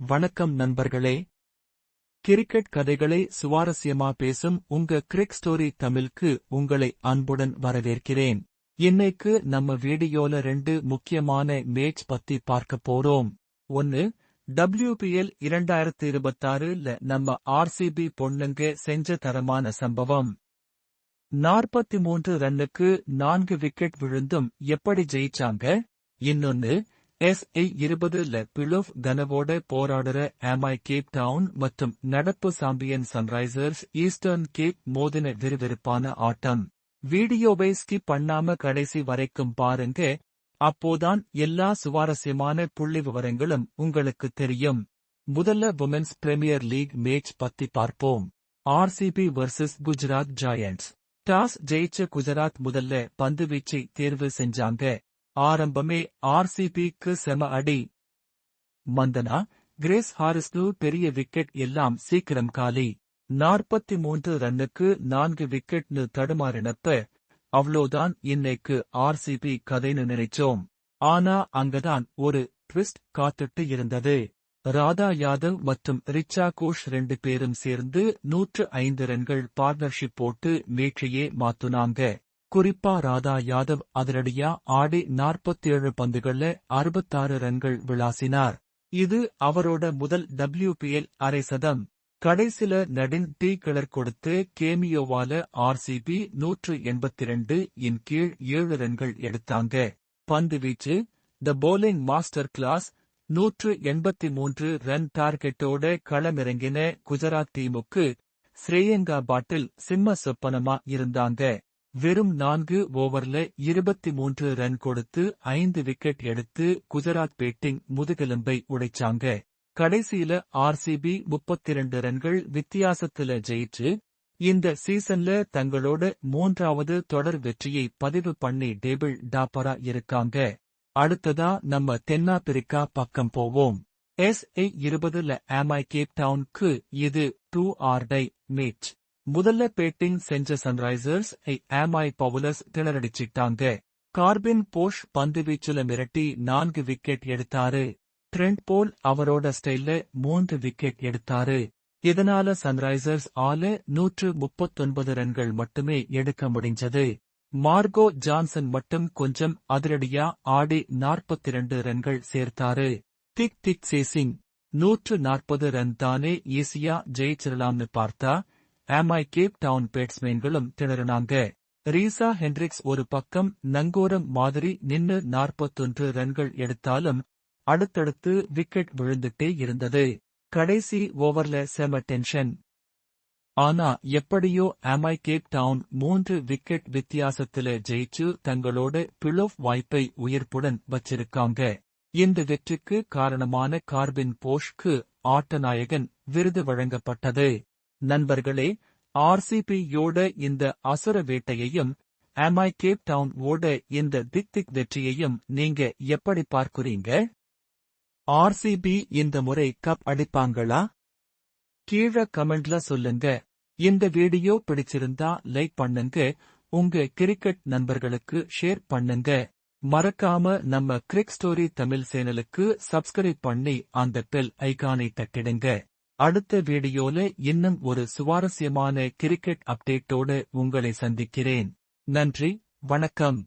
வணக்கம் நண்பர்களே. கிரிக்கெட் கதைகளை சுவாரஸ்யமா பேசும் உங்க கிரிக் ஸ்டோரி தமிழ்க்கு உங்களை அன்புடன் வரவேற்கிறேன். இன்னைக்கு நம்ம வீடியோல ரெண்டு முக்கியமான மேட்ச் பத்தி பார்க்க போறோம். ஒன்னு டபிள்யூபிஎல் இரண்டாயிரத்தி இருபத்தாறுல நம்ம ஆர்சிபி பொண்ணுங்க செஞ்ச தரமான சம்பவம். நாற்பத்தி மூன்று ரன்னுக்கு நான்கு விக்கெட் விழுந்தும் எப்படி ஜெயிச்சாங்க? இன்னொன்னு எஸ்ஐ இருபதுல பிளோஃப் கனவோட போராடுற ஆமாய் கேப் டவுன் மற்றும் நடப்பு சாம்பியன் சன்ரைசர்ஸ் ஈஸ்டர்ன் கேப் மோதின விறுவிறுப்பான ஆட்டம். வீடியோவை ஸ்கிப் பண்ணாம கடைசி வரைக்கும் பாருங்க. அப்போதான் எல்லா சுவாரஸ்யமான புள்ளி விவரங்களும் உங்களுக்கு தெரியும். முதல்ல உமன்ஸ் பிரீமியர் லீக் மேட்ச் பத்தி பார்ப்போம். RCB versus Gujarat giants toss ஜெயிச்ச குஜராத் முதல்ல பந்து வீச்சை தேர்வு செஞ்சாங்க. ஆரம்பமே ஆர்சிபிக்கு செம அடி. மந்தனா கிரேஸ் ஹாரிஸ்னு பெரிய விக்கெட் எல்லாம் சீக்கிரம் காலி. நாற்பத்தி மூன்று ரன்னுக்கு நான்கு விக்கெட்னு தடுமாறினப்ப அவ்வளோதான் இன்னைக்கு ஆர்சிபி கதைன்னு நினைச்சோம். ஆனா அங்கதான் ஒரு ட்விஸ்ட் காத்துட்டு இருந்தது. ராதா யாதவ் மற்றும் ரிச்சா கோஷ் ரெண்டு பேரும் சேர்ந்து நூற்று ஐந்து ரன்கள் பார்ட்னர்ஷிப் போட்டு மேட்சையே மாத்துனாங்க. குறிப்பா ராதா யாதவ் அதிரடியா ஆடி நாற்பத்தேழு பந்துகள்ல அறுபத்தாறு ரன்கள் விளாசினார். இது அவரோட முதல் டபிள்யூபிஎல் அரை சதம். கடைசில நடின் டீ கிளர் கொடுத்து கேமியோவால ஆர்சிபி நூற்று எண்பத்தி ரெண்டு இன் கீழ் ஏழு ரன்கள் எடுத்தாங்க. பந்து வீச்சு த போலிங் மாஸ்டர் கிளாஸ் நூற்று எண்பத்தி மூன்று ரன் டார்கெட்டோட களமிறங்கின குஜராத் டீமுக்கு ஸ்ரேயங்கா பாட்டில் சிம்ம சொப்பனமா இருந்தாங்க. வெறும் நான்கு ஓவர்ல இருபத்தி மூன்று ரன் கொடுத்து ஐந்து விக்கெட் எடுத்து குஜராத் பேட்டிங் முதுகெலும்பை உடைச்சாங்க. கடைசியில ஆர்சிபி முப்பத்தி இரண்டு ரன்கள் வித்தியாசத்துல ஜெயிச்சு இந்த சீசன்ல தங்களோட மூன்றாவது தொடர் வெற்றியை பதிவு பண்ணி டேபிள் டாப்பரா இருக்காங்க. அடுத்ததா நம்ம தென்னாப்பிரிக்கா பக்கம் போவோம். எஸ் ஏ இருபதுல ஆமாய் கேப் டவுனுக்கு இது டூ ஆர் டை மேட்ச். முதல்ல பேட்டிங் செஞ்ச சன்ரைசர்ஸ் ஐ ஆமாய் பவுலர்ஸ் திணறடிச்சிட்டாங்க. கார்பின் போஷ் பந்து வீச்சுல மிரட்டி நான்கு விக்கெட் எடுத்தாரு. ட்ரெண்ட் போல் அவரோட ஸ்டைல்ல மூன்று விக்கெட் எடுத்தாரு. இதனால சன்ரைசர்ஸ் ஆல நூற்று முப்பத்தொன்பது ரன்கள் மட்டுமே எடுக்க முடிஞ்சது. மார்கோ ஜான்சன் மட்டும் கொஞ்சம் அதிரடியா ஆடி நாற்பத்தி இரண்டு ரன்கள் சேர்த்தாரு. திக் திக் சேசிங் நூற்று நாற்பது ரன் தானே ஈஸியா ஜெயிச்சிடலாம்னு பார்த்தா ஆமாய் கேப் டவுன் பேட்ஸ்மேன்களும் திணறினாங்க. ரீசா ஹென்ரிக்ஸ் ஒரு பக்கம் நங்கோரம் மாதிரி நின்னு நாற்பத்தொன்று ரன்கள் எடுத்தாலும் அடுத்தடுத்து விக்கெட் விழுந்துட்டே இருந்தது. கடைசி ஓவர்ல செம டென்ஷன். ஆனா எப்படியோ ஆமாய் கேப் டவுன் மூன்று விக்கெட் வித்தியாசத்தில ஜெயிச்சு தங்களோட பிளோஃப் வாய்ப்பை உயிர்ப்புடன் வச்சிருக்காங்க. இந்த வெற்றிக்கு காரணமான கார்பின் போஷ்க்கு ஆட்டநாயகன் விருது வழங்கப்பட்டது. நண்பர்களே ஆர்சிபியோட இந்த அசுர வேட்டையையும் ஆமாய் கேப் டவுன் ஓட இந்த திக் திக் வெற்றியையும் நீங்க எப்படி பார்க்குறீங்க? ஆர்சிபி இந்த முறை கப் அடிப்பாங்களா? கீழ கமெண்ட்ல சொல்லுங்க. இந்த வீடியோ பிடிச்சிருந்தா லைக் பண்ணுங்க. உங்க கிரிக்கெட் நண்பர்களுக்கு ஷேர் பண்ணுங்க. மறக்காம நம்ம கிரிக் ஸ்டோரி தமிழ் சேனலுக்கு சப்ஸ்கிரைப் பண்ணி அந்த பெல் ஐகானை தட்டிடுங்க. அடுத்த வீடியோல இன்னும் ஒரு சுவாரஸ்யமான கிரிக்கெட் அப்டேட்டோடு உங்களை சந்திக்கிறேன். நன்றி வணக்கம்.